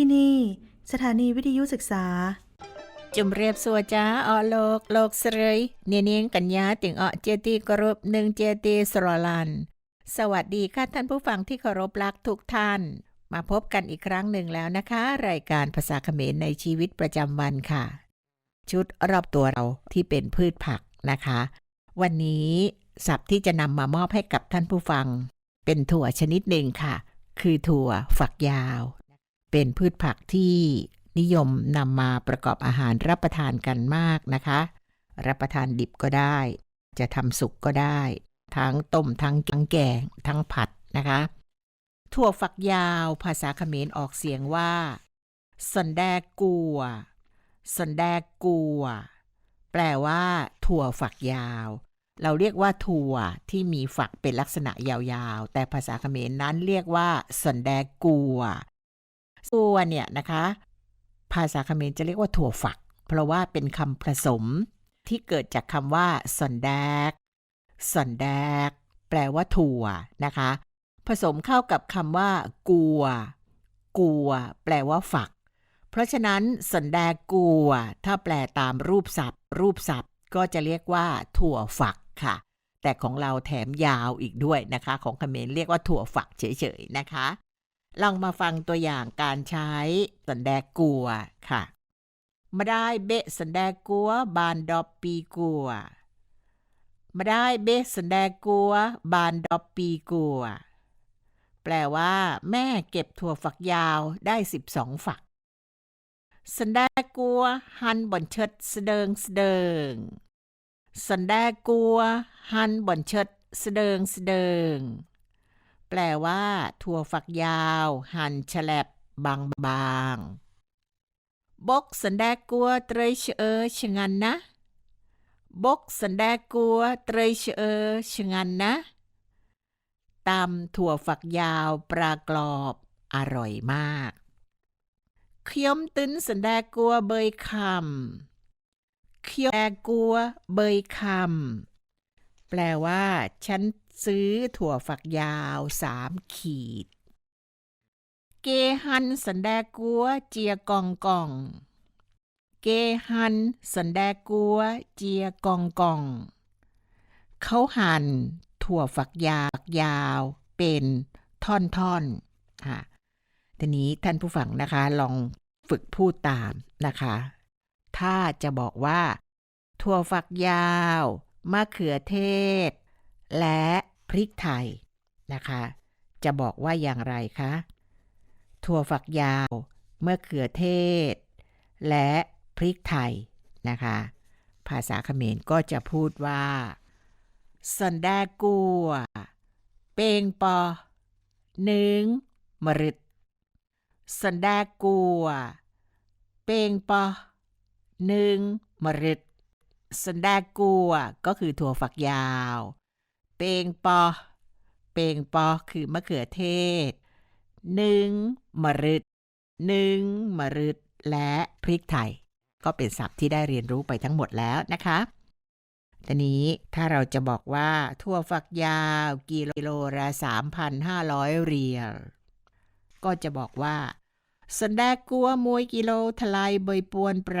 ที่นี่ สถานีวิทยุศึกษา จุมเรียบสัวจ้าออโลก โลกเสรยเนียนเนียงกัญญาติงออเจตีกรุบหนึ่งเจตีสรลัน สวัสดีค่ะท่านผู้ฟังที่เคารพรักทุกท่าน มาพบกันอีกครั้งหนึ่งแล้วนะคะ รายการภาษาเขมรในชีวิตประจำวันค่ะ ชุดรอบตัวเราที่เป็นพืชผักนะคะ วันนี้ศัพท์ที่จะนำมามอบให้กับท่านผู้ฟัง เป็นถั่วชนิดหนึ่งค่ะ คือถั่วฝักยาว เป็นพืชผักที่นิยมนำมาประกอบอาหารรับประทานกันมากนะคะ รับประทานดิบก็ได้ จะทำสุกก็ได้ ทั้งต้มทั้งแกง ทั้งผัดนะคะถั่วฝักยาวภาษาเขมรออกเสียงว่าสันแดกัวสันแดกัว แปลว่า ถั่วฝักยาว เราเรียกว่าถั่วที่มีฝักเป็นลักษณะยาวๆ แต่ภาษาเขมรนั้นเรียกว่าสันแดกัว กัวเนี่ยนะคะ ภาษาเขมรจะเรียกว่าถั่วฝัก เพราะว่าเป็นคำผสมที่เกิดจากคำว่าสันแดกสันแดก แปลว่าถั่วนะคะ ผสมเข้ากับคำว่า กัว กัว แปลว่าฝัก เพราะฉะนั้นสันแดกกัว ถ้าแปลตามรูปศัพท์ รูปศัพท์ก็จะเรียกว่าถั่วฝักค่ะ แต่ของเราแถมยาวอีกด้วยนะคะ ของเขมรเรียกว่าถั่วฝักเฉยๆนะคะ ลองมาฟังตัวอย่างการใช้สันแดกัวค่ะมาได้เบสันแดกัวบานดอบปีกัวมาได้เบสันแดกัวบานดอบปีกัวแปลว่า แม่เก็บถั่วฝักยาวได้12ฝักสันแดกัวหันบ่นเชิดเสดิงเสดิงสันแดกัวหันบ่นเชิดเสดิงเสดิง แปลว่า ถั่วฝักยาว หั่นแฉลบบางบางๆบกสันแดกัวเตรยเชเอชงันนะ บกสันแดกัวเตรยเชเอชงันนะตำถั่วฝักยาวปลากรอบ อร่อยมากเคี้ยมตึ้นสันแดกัวเบยคำเคี้ยวแดกกัวเบยคำแปลว่า ฉัน ซื้อถั่วฝักยาวสามขีด เกหันสันแดกัวเจียกองกอง เกหันสันแดกัวเจียกองกอง เขาหั่นถั่วฝักยาวยาวเป็นท่อนๆค่ะทีนี้ท่านผู้ฟังนะคะลองฝึกพูดตามนะคะ ถ้าจะบอกว่า ถั่วฝักยาว มะเขือเทศ และพริกไทยนะคะ จะบอกว่าอย่างไรคะ ถั่วฝักยาวมะเขือเทศ และพริกไทยนะคะ ภาษาเขมรก็จะพูดว่าสันแดกัวเปงปอหนึ่งมรึดสันแดกัวเปงปอหนึ่งมรึดสันแดกัวก็คือถั่วฝักยาว เปงปอ เปงปอคือมะเขือเทศหนึ่งมะรึดหนึ่งมะรึดและพริกไทย ก็เป็นศัพท์ที่ได้เรียนรู้ไปทั้งหมดแล้วนะคะทีนี้ถ้าเราจะบอกว่าถั่วฝักยาวกิโลละ3,500 เรียล ก็จะบอกว่าสันแดกัวมวยกิโลทลายเบยปวนปร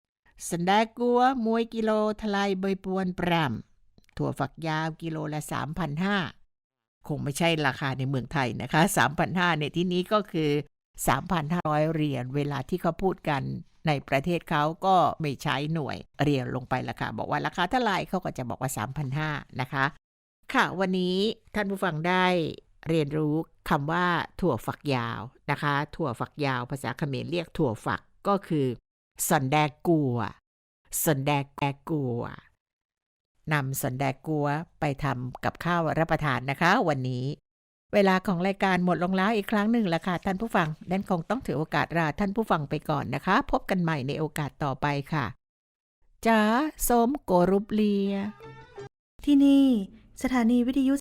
ำสันดากัวมวยกิโลทลายเบยปวนปรำ ถั่วฝักยาวกิโลละ 3,500 คงไม่ใช่ราคาในเมืองไทยนะคะ 3,500ในที่นี้ก็คือ 3,500 เหรียญเวลาที่เขาพูดกันในประเทศเขาก็ไม่ใช้หน่วยเรียนลงไปละค่ะบอกว่าราคาเท่าไหร่เขาก็จะบอกว่า 3,500 นะคะ ค่ะวันนี้ท่านผู้ฟังได้เรียนรู้คำว่าถั่วฝักยาวนะคะ ถั่วฝักยาวภาษาเขมรเรียกถั่วฝักก็คือสันแดกัวสันแดแกกัว นำสันแดกัวไปทำกับข้าวรับประทานนะคะ วันนี้ เวลาของรายการหมดลงแล้วอีกครั้งหนึ่งละค่ะท่านผู้ฟังดันคงต้องถือโอกาสลาท่านผู้ฟังไปก่อนนะคะ พบกันใหม่ในโอกาสต่อไปค่ะจ้าสมโกรุบเลีย ที่นี่ สถานีวิทยุ